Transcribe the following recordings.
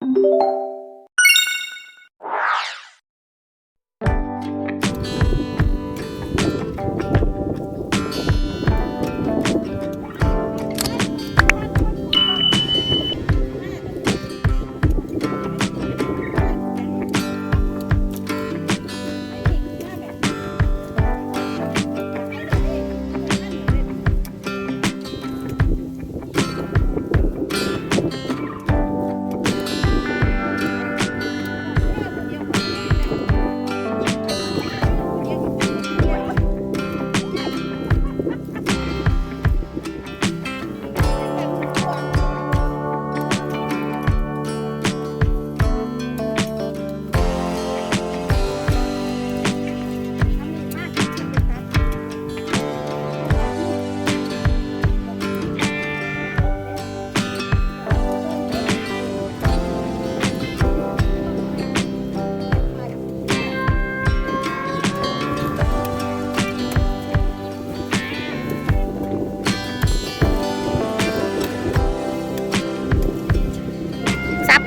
สั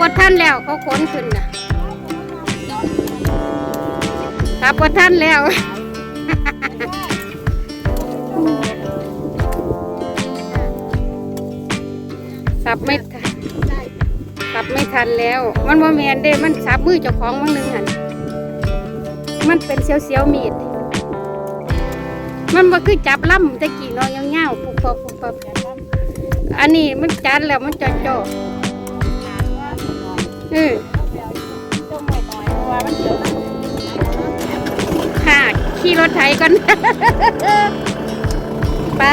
บ่ท่านแล้วเขาขนขึ้นนะสับกว่ท่านแล้วสับไม่ทันสับไม่ทันแล้ว มันว่าแมนเด้ มันสับมือเจ้าของมันหนึ่งหันมันเป็นเสียวเสียวมีด มันบ่คือจับล่ำตะกี้เนาะยาวๆปุบปับปุบปับอันนี้มันจัดแล้วมันจ่อจ่อ ออค่ะ ขี่รถไถก่อน ไป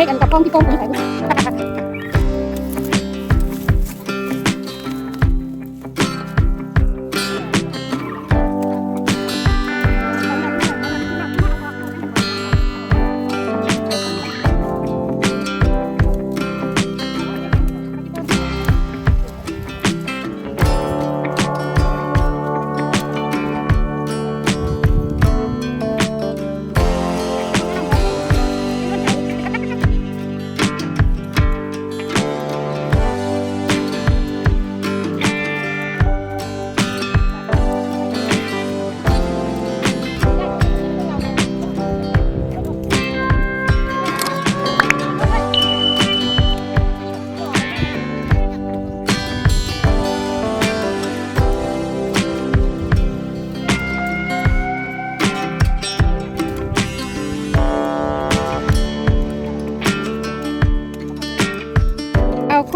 ใช้กันกับกล้องที่กล้องคุณใส่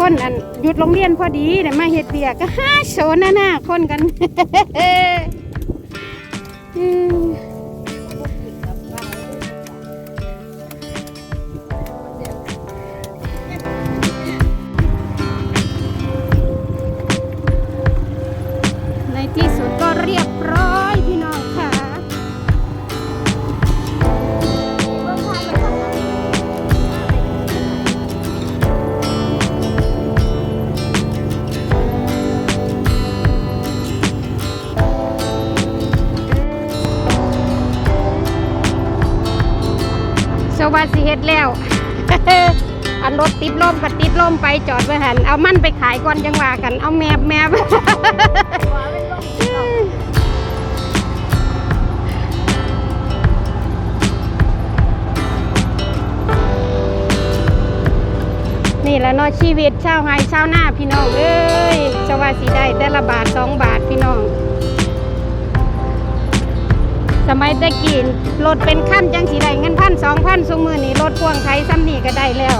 คนอันหยุดโรงเรียนพอดีเดี๋ยวมาเฮ็ดเบียกก็ห้าโซนหน้าคนกันอืมใน สวัสดีเฮ็ดแล้ว อันรถติดลมก็ติดลมไปจอดไว้หันเอามันไปขายก่อนจังว่ากัน เอาแมบแมบนี่แหละเนาะชีวิตชาวไฮชาวหน้าพี่น้องเอ้ยสวัสดีได้แต่ละบาทสองบาทพี่น้อง สมัยตะกี้รถเป็นขั้นจังสีได้เงินพันสองพันสมือนี่รถพ่วงไทยซ้ำนี่ก็ได้แล้ว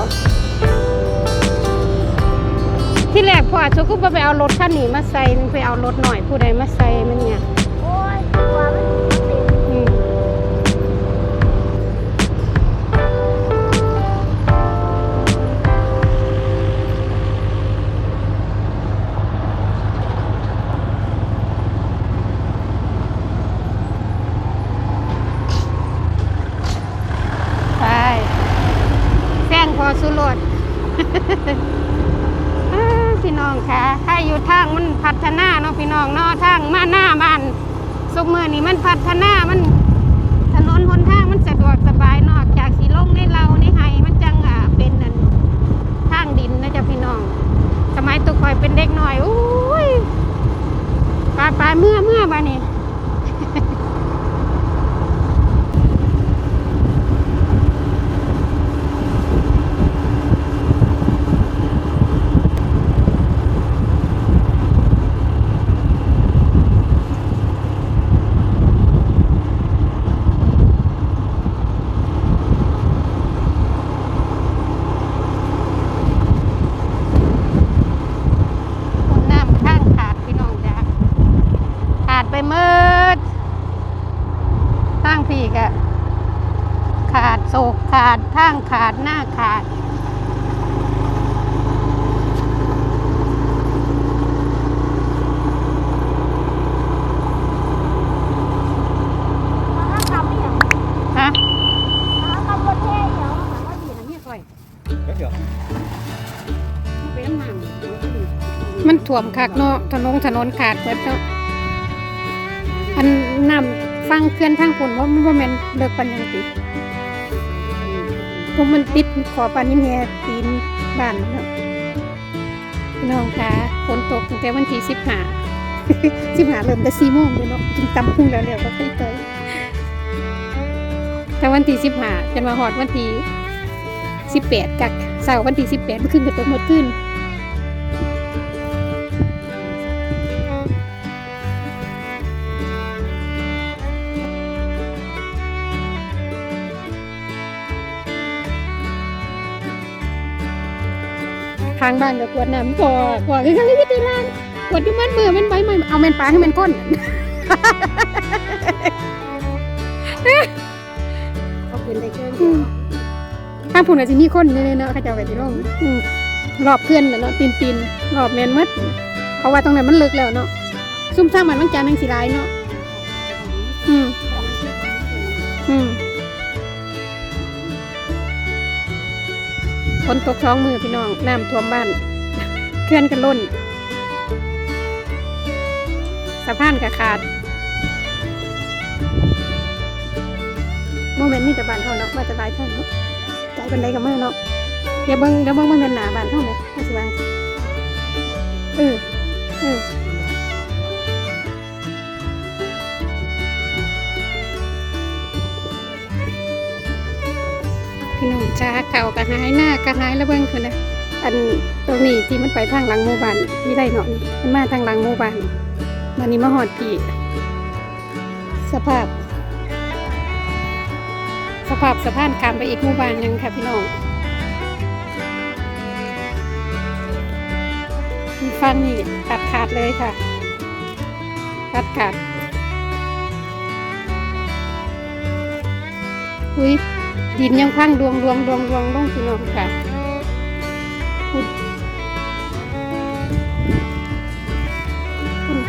ที่แรกพ่อชุกก็ไปเอารถขั้นนี้มาใส่ไปเอารถหน่อยผู้ใดมาใส่มันเนี่ยโอ้ยตัวมัน พี่น้องค่ะถ้าอยู่ทางมันพัฒนาเนาะพี่น้องเนาะทางมาหน้าบ้านสุกมือนี่มันพัฒนามันถนนหนทางมันสะดวกสบายนอกจากสีลงในเราในไฮมันจังอะเป็นนั่นทางดินนะจ๊ะพี่น้องสมัยตุกคอยเป็นเด็กหน่อยอุ้ยปลาปลาเมื่อเมื่อบ้านี่น้ำข้างขาดพี่น้องจ้ะขาดไปเมิดทางพี่กะขาดโศกขาดทางขาดหน้าขาดถ้าทำไม่อย่างฮะถ้าทำรถแช่เดี๋ยวว่าดีนะเนี่ยค่อย Rất được. มันถ่วมคักเนาะถนนถนนขาดเบิดเนาะอันน้ำฟังเคลื่อนทางปุ่นว่ามันว่าแม่นเลิกปันยังติ พวกมันติดขอปานิเมียตีนบ้านเนาะพี่น้องคะฝนตกตั้งแต่วันที่สิบห้าสิบห้าเริ่มแต่สี่โมงเลยเนาะกินตำพุ่งแล้วแล้วก็ไปเตยแต่วันที่สิบห้าจนมาหอดวันที่สิบแปดกักเสาร์วันที่สิบแปดมันขึ้นก็ตกหมดขึ้น ทางบ้านก็กวดน้ำพอพอคือกันเลยที่ร้านกวดอยู่มันมือมันใบใหม่เอาแมนปลาให้มันก้นเขาเป็นได้เกินอืมถ้าผุนอาจจะมีคนเลยเนาะเข้าเจ้ากันที่ร่องอืมรอบเพื่อนน่ะเนาะตีนตีนรอบแมนหมดเพราะว่าตรงนั้นมันลึกแล้วเนาะซุ่มซ่ามมันมันจานแมงสีลายเนาะอืมอืม ฝนตกท้องมือพี่น้อง น้ำท่วมบ้าน เคลื่อนกันล้นสะพานกระขาดโมเมนต์นี่แต่บ้านเท่าเนาะมาแต่หลายเท่าเนาะใจเป็นไรกับมาเนาะเดี๋ยวเบิ้งเดี๋ยวเบิ้งมันเป็นหนาบ้านเท่าไหมมาสิว่าเออเออ พี่น้องจ้าเก่ากระหายหน้ากระหายแล้วเบิงคือนะอันตรงนี้ที่มันไปทางหลังหมู่บ้านม่ได้เนาะนี่มันมาทางหลังหมู่บ้านวันนี้มาหอดพี่สภาพ สภาพสะพานข้ามไปอีกหมู่บ้านหนึงค่ะพี่น้องมีฟันนี่ตัดขาดเลยค่ะ ตัดขาดอุ้ย ดินยังพังดวงดวงดวงดวงลงพี่น้องค่ะคุณคุณ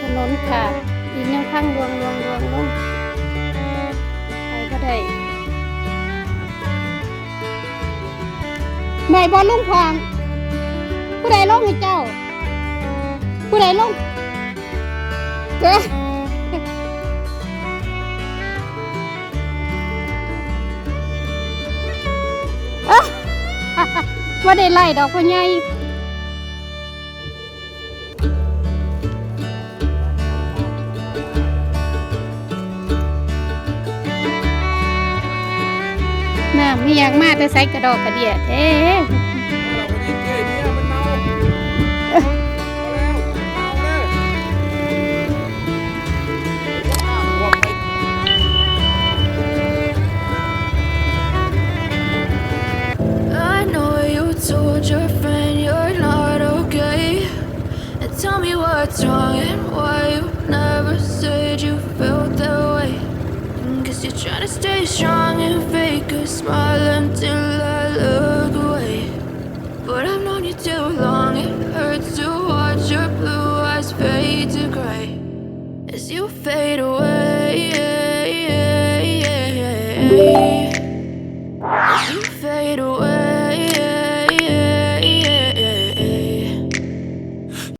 ถนนขาดดินยังพังดวงดวงดวงลงไปก็ได้ไหนบอลลุงพองผู้ใดลงให้เจ้า ผู้ใดลงเจ้ ว่าได้ไล่ดอกพ่อใหญ่น่ามีอยากมาแต่ใส่กระดอกกระเดียเอ๊ fade away.